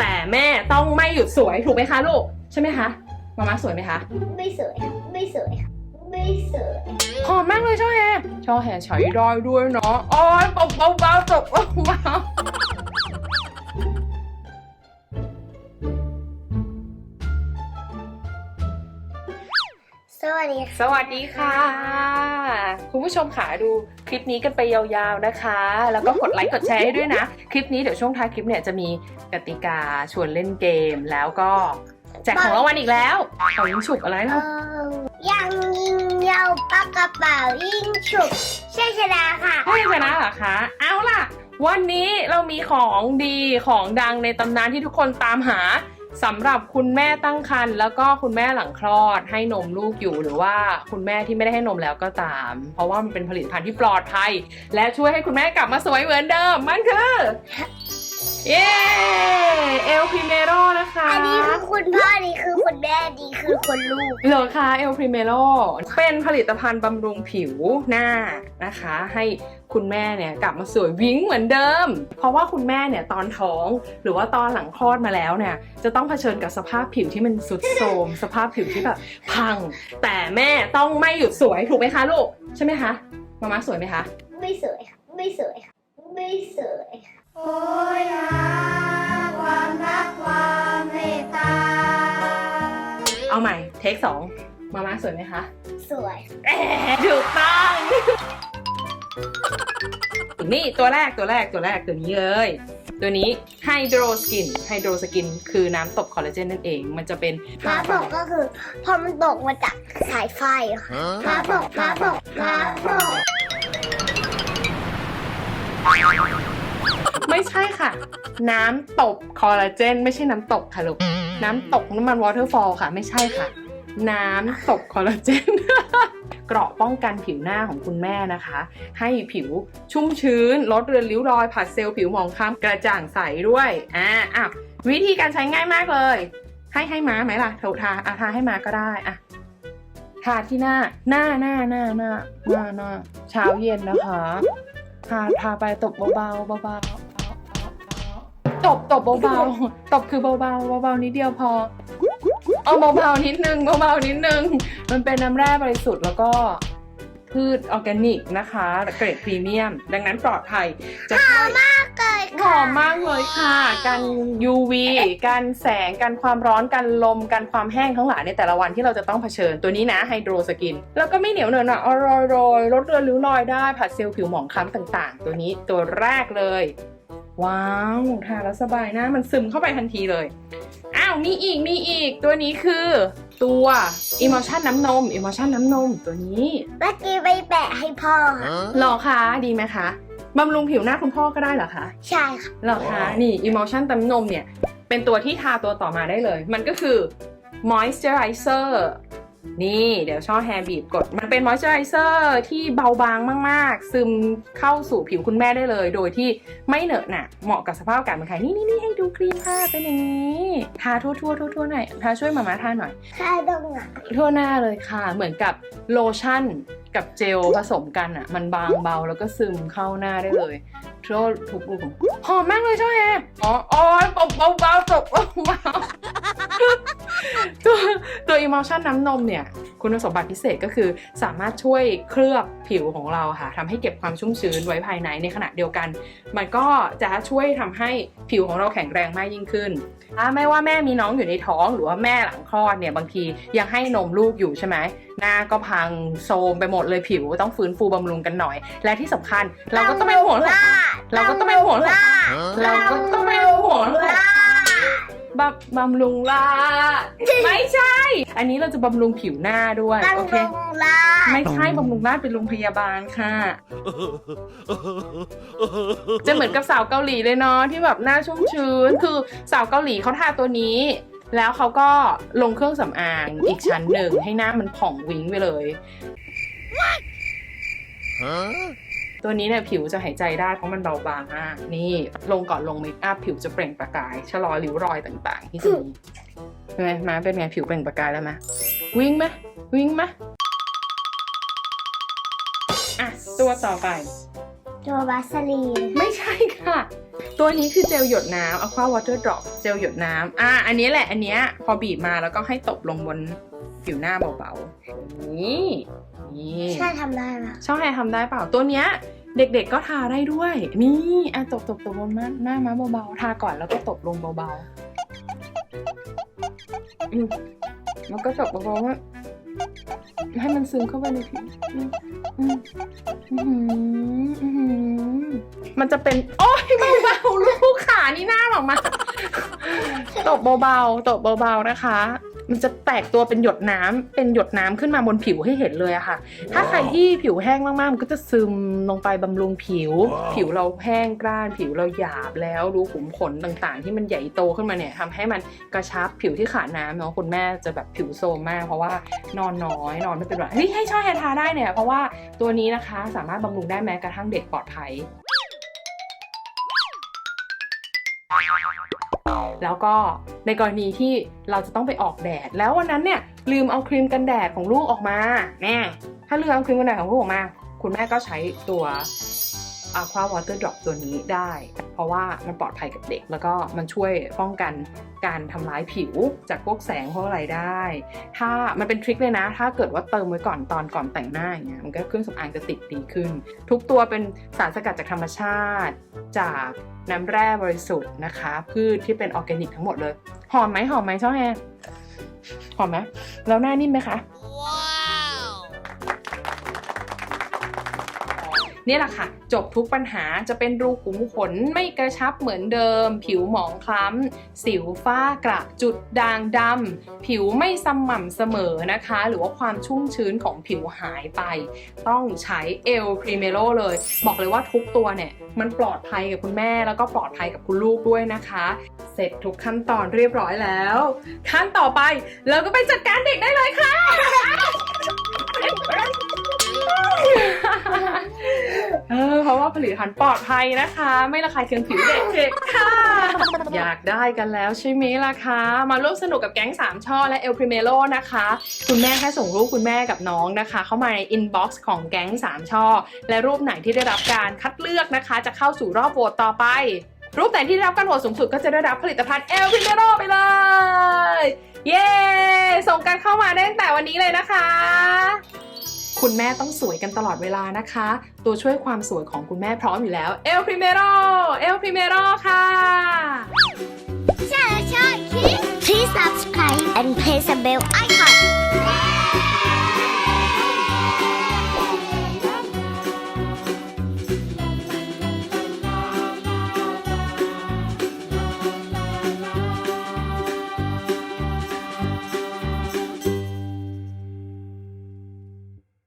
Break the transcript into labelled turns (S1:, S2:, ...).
S1: แต่แม่ต้องไม่หยุดสวยถูกไหมคะลูกใช่ไหมคะมาม่าสวยไหมคะ
S2: ไม่สวยค่ะไม่สวยค่ะไม่สวย
S1: หอมมากเลยช่อแฮช่อแฮใช้ได้ด้วยเนาะโอ้ยตบเบาๆตบเบา
S2: วัสดีค่ะ
S1: สวัสดีค่ะ คุณผู้ชมค่ะดูคลิปนี้กันไปยาวๆนะคะ แล้วก็กดไลค์กดแชร์ให้ด้วยนะ คลิปนี้เดี๋ยวช่วงท้ายคลิปเนี่ยจะมีกติกาชวนเล่นเกมแล้วก็แจกของรางวัลอีกแล้วเอายิงฉุบอะไร
S2: เอ
S1: เนาะ
S2: อยังยิงยาวปากกระเป๋ายิงฉุบใช่ชนะค่ะ
S1: ให้ชนะเหรอคะ เอาล่ะ วันนี้เรามีของดีของดังในตำนานที่ทุกคนตามหา สำหรับคุณแม่ตั้งครรภ์แล้วก็คุณแม่หลังคลอดให้นมลูกอยู่หรือว่าคุณแม่ที่ไม่ได้ให้นมแล้วก็ตาม เพราะว่ามันเป็นผลิตภัณฑ์ที่ปลอดภัย และช่วยให้คุณแม่กลับมาสวยเหมือนเดิม มันคือ เย้เอลพิเมโร คะ
S2: อันนี้คือคุณพ่ออันนี้คือคุณแม่อันนี้คือคุณลูก
S1: เหรอคะเอลพ i เมโรเป็นผลิตภัณฑ์บำรุงผิวหน้านะคะ ให้คุณแม่เนี่ยกลับมาสวยวิ้งเหมือนเดิม เพราะว่าคุณแม่เนี่ยตอนท้องหรือว่าตอนหลังคลอดมาแล้วเนี่ยจะต้องเผชิญกับสภาพผิวที่มันสุดโทรมสภาพผิวที่แบบพัง แต่แม่ต้องไม่หยุดสวยถูกไหมคะลูกใช่ไหมคะมาม่าสวยไหมคะ
S2: ไม่สวยค่ะไม่สวยค่ะไม่สวยค่ะ
S3: โอยหาความรักความเมตตา
S1: เอาใหม่ เทคสองมาม่าสวยไหมคะ
S2: สวย
S1: แอะถูกต้อง นี่ตัวแรกตัวแรกตัวแรกตัวนี้เลย ตัวนี้ไฮโดรสกินไฮโดรสกินคือน้ำตกคอลลาเจนนั่นเอง มันจะเป็น
S2: น้ำตกก็คือพอมันตกมาจากสายไฟอะค่ะน้ำตกน้ำตกน้ำตก
S1: ไม่ใช่ค่ะ น้ำตกคอลลาเจน ไม่ใช่น้ำตกค่ะลูก น้ำตกน้ำมันวอเตอร์ฟอลค่ะ ไม่ใช่ค่ะ น้ำตกคอลลาเจนเกราะป้องกันผิวหน้าของคุณแม่นะคะ ให้ผิวชุ่มชื้น ลดเรือนริ้วรอย ผัดเซลล์ผิวหมองคล้ำกระจ่างใสด้วยอ่าอะวิธีการใช้ง่ายมากเลย ให้ให้ม้าไหมล่ะเถทาอะทาให้ม้าก็ได้อะทาที่หน้าหน้าหน้าหน้าหน้าหน้าหน้าเช้าเย็นนะคะทาทาไปตบเบาๆเบาๆ ตบตบเบาๆ ตบคือเบาๆเบาๆนิดเดียวพอ เอาเบาๆนิดนึงเบาๆนิดนึง มันเป็นน้ำแร่บริสุทธิ์แล้วก็พืชออร์แกนิกนะคะ เกรดพรีเมียม ดังนั้นปลอดภัยจะช่วย
S2: เกิด
S1: หอมมากเลยค่ะ กัน UV กันแสง กันความร้อน กันลม กันความแห้งทั้งหลายในแต่ละวันที่เราจะต้องเผชิญตัวนี้นะไฮโดรสกิน แล้วก็ไม่เหนียวเหนอะหนะอร่อยโรยลดเรือนริ้วรอยได้ผัดเซลล์ผิวหมองคล้ำต่าง ๆ ตัวนี้ตัวแรกเลย ว้าวทาแล้วสบายหน้ามันซึมเข้าไปทันทีเลย อ้าว มีอีก มีอีก ตัวนี้คือ ตัว Emotion น้ำนม Emotion น้ำนม ตัวนี้
S2: เมื่อกี้ไปแปะให้พ่อค่ะ
S1: หรอคะดีไหมคะบำรุงผิวหน้าคุณพ่อก็ได้เหรอคะ
S2: ใช่ค่ะ
S1: เหรอคะ นี่ Emotion ตำนมเนี่ย เป็นตัวที่ทาตัวต่อมาได้เลย มันก็คือ Moisturizer นี่เดี๋ยวช่อแฮร์บีบกด มันเป็น Moisturizer ที่เบาบางมาก ๆ ซึมเข้าสู่ผิวคุณแม่ได้เลย โดยที่ไม่เหนอะหนะเหมาะกับสภาพอากาศเมืองไทยนี่นี่นี่ให้ดูครีมค่ะเป็นอย่างนี้ทาทั่วทั่วทั่วทั่วหน่อยทาช่วยมาม่าทาหน่อย
S2: ค่าตรงไหน
S1: ทั่วหน้าเลยค่ะ เหมือนกับโลชั่นกับเจลผสมกันอะ มันบางเบาแล้วก็ซึมเข้าหน้าได้เลยทั่วทุกรูขุมหอมมากเลยช่อแฮอ๋ออ๋อตบเบาๆตบเบาๆตัว ตัว emulsion น้ำนมเนี่ยคุณสมบัติพิเศษก็คือ สามารถช่วยเคลือบผิวของเราค่ะทำให้เก็บความชุ่มชื้นไว้ภายในในขณะเดียวกัน มันก็จะช่วยทำให้ผิวของเราแข็งแรงมากยิ่งขึ้นถ้าไม่ว่าแม่มีน้องอยู่ในท้องหรือว่าแม่หลังคลอดเนี่ยบางทียังให้นมลูกอยู่ใช่ไหมหน้าก็พังโทรมไปหมดเลยผิวต้องฟื้นฟูบำรุงกันหน่อย และที่สำคัญเราก็ต้องไม่ห่วงเลยเราก็ต้องไม่ห่วงเลยเราก็ต้องไม่ห่วงเลย บำบำรุงล่าไม่ใช่ อันนี้เราจะบำรุงผิวหน้าด้วย
S2: ตั้ง
S1: โอเค
S2: ลงล่า
S1: ไม่ใช่บำรุงราชเป็นโรงพยาบาลค่ะ จะเหมือนกับสาวเกาหลีเลยเนาะที่แบบหน้าชุ่มชื้น คือสาวเกาหลีเขาทาตัวนี้ แล้วเขาก็ลงเครื่องสำอางอีกชั้นหนึ่งให้หน้ามันผ่องวิ้งไปเลย ตัวนี้เนี่ยผิวจะหายใจได้เพราะมันเบาบางมาก นี่ลงก่อนลงเมคอัพผิวจะเปล่งประกายชะลอริ้วรอยต่างๆ ที่จะมีเป็นไงมาเป็นไงผิวเปล่งประกายแล้วไหมวิ่งไหมวิ่งไหมอะตัวต่อไป
S2: ตัวบาสลีน
S1: ไม่ใช่ค่ะ ตัวนี้คือเจลหยดน้ำ Aqua Water Drop เจลหยดน้ำอะอันนี้แหละอันเนี้ยพอบีบมาแล้วก็ให้ตบลงบน ผิวหน้าเบาๆ นี่นี่
S2: ใช่ทำได้ไหม
S1: ช่องแอร์ทำได้เปล่าตัวเนี้ย เด็กๆก็ทาได้ด้วย นี่อะตบตบตบบนหน้าหน้าม้าเบาๆ ทาก่อนแล้วก็ตบลงเบาๆอืมแล้วก็ตบเบาๆว่าให้มันซึมเข้าไปในผิวอืมอืมอื้อหืออื้อหือมันจะเป็น โอ้ยเบาๆลูกขานี่หน้าออกมา ตบเบาๆ ตบเบาๆนะคะ มันจะแตกตัวเป็นหยดน้ำเป็นหยดน้ำขึ้นมาบนผิวให้เห็นเลยอะค่ะ ถ้าใครที่ผิวแห้งมากๆ มันก็จะซึมลงไปบำรุงผิว ผิวเราแห้งกร้าน ผิวเราหยาบแล้วรูขุมขนต่างๆ ที่มันใหญ่โตขึ้นมาเนี่ยทำให้มันกระชับผิวที่ขาดน้ำเนาะคุณแม่จะแบบผิวโซมมาก เพราะว่านอนน้อยนอนไม่เป็นหวัดเฮ้ยให้ช่อแฮร์ทาได้เนี่ยเพราะว่าตัวนี้นะคะสามารถบำรุงได้แม้กระทั่งเด็กปลอดภัย แล้วก็ในกรณีที่เราจะต้องไปออกแดด แล้ววันนั้นเนี่ยลืมเอาครีมกันแดดของลูกออกมาแน่ถ้าลืมเอาครีมกันแดดของลูกออกมา คุณแม่ก็ใช้ตัว Aqua Water Drop ตัวนี้ได้ เพราะว่ามันปลอดภัยกับเด็ก แล้วก็มันช่วยป้องกันการทำร้ายผิวจากพวกแสงพวกอะไรได้ ถ้ามันเป็นทริคเลยนะ ถ้าเกิดว่าเติมไว้ก่อนตอนก่อนแต่งหน้าอย่างเงี้ยมันก็เครื่องสำอางจะติดดีขึ้น ทุกตัวเป็นสารสกัดจากธรรมชาติ จากน้ำแร่บริสุทธิ์นะคะ พืชที่เป็นออร์แกนิกทั้งหมดเลย หอมไหมหอมไหมช่องแฮร์หอมไหมแล้วหน้านิ่มไหมคะ นี่แหละค่ะ จบทุกปัญหาจะเป็นรูขุมขนไม่กระชับเหมือนเดิม ผิวหมองคล้ำ สิวฝ้ากระจุดด่างดำผิวไม่สม่ำเสมอนะคะ หรือว่าความชุ่มชื้นของผิวหายไป ต้องใช้เอลพรีเมโลเลย บอกเลยว่าทุกตัวเนี่ย มันปลอดภัยกับคุณแม่แล้วก็ปลอดภัยกับคุณลูกด้วยนะคะ เสร็จทุกขั้นตอนเรียบร้อยแล้ว ขั้นต่อไปเราก็ไปจัดการเด็กได้เลยค่ะ ผลิตภัณฑ์ปลอดภัยนะคะ ไม่ระคายเคืองผิวเด็กๆค่ะ อยากได้กันแล้วใช่ไหมล่ะคะ มาร่วมสนุกกับแก๊งสามช่อและเอลพริเมโลนะคะ คุณแม่แค่ส่งรูปคุณแม่กับน้องนะคะ เข้ามาในอินบ็อกซ์ของแก๊งสามช่อ และรูปไหนที่ได้รับการคัดเลือกนะคะ จะเข้าสู่รอบโหวตต่อไปรูปไหนที่ได้รับการโหวตสูงสุดก็จะได้รับผลิตภัณฑ์เอลพริเมโลไปเลย เย้ ส่งกันเข้ามาได้ตั้งแต่วันนี้เลยนะคะ คุณแม่ต้องสวยกันตลอดเวลานะคะ ตัวช่วยความสวยของคุณแม่พร้อมอยู่แล้วเอลพรีเมโรเอลพรีเมโรค่ะ
S2: ใช่ใช่คิด Please subscribe and press the bell icon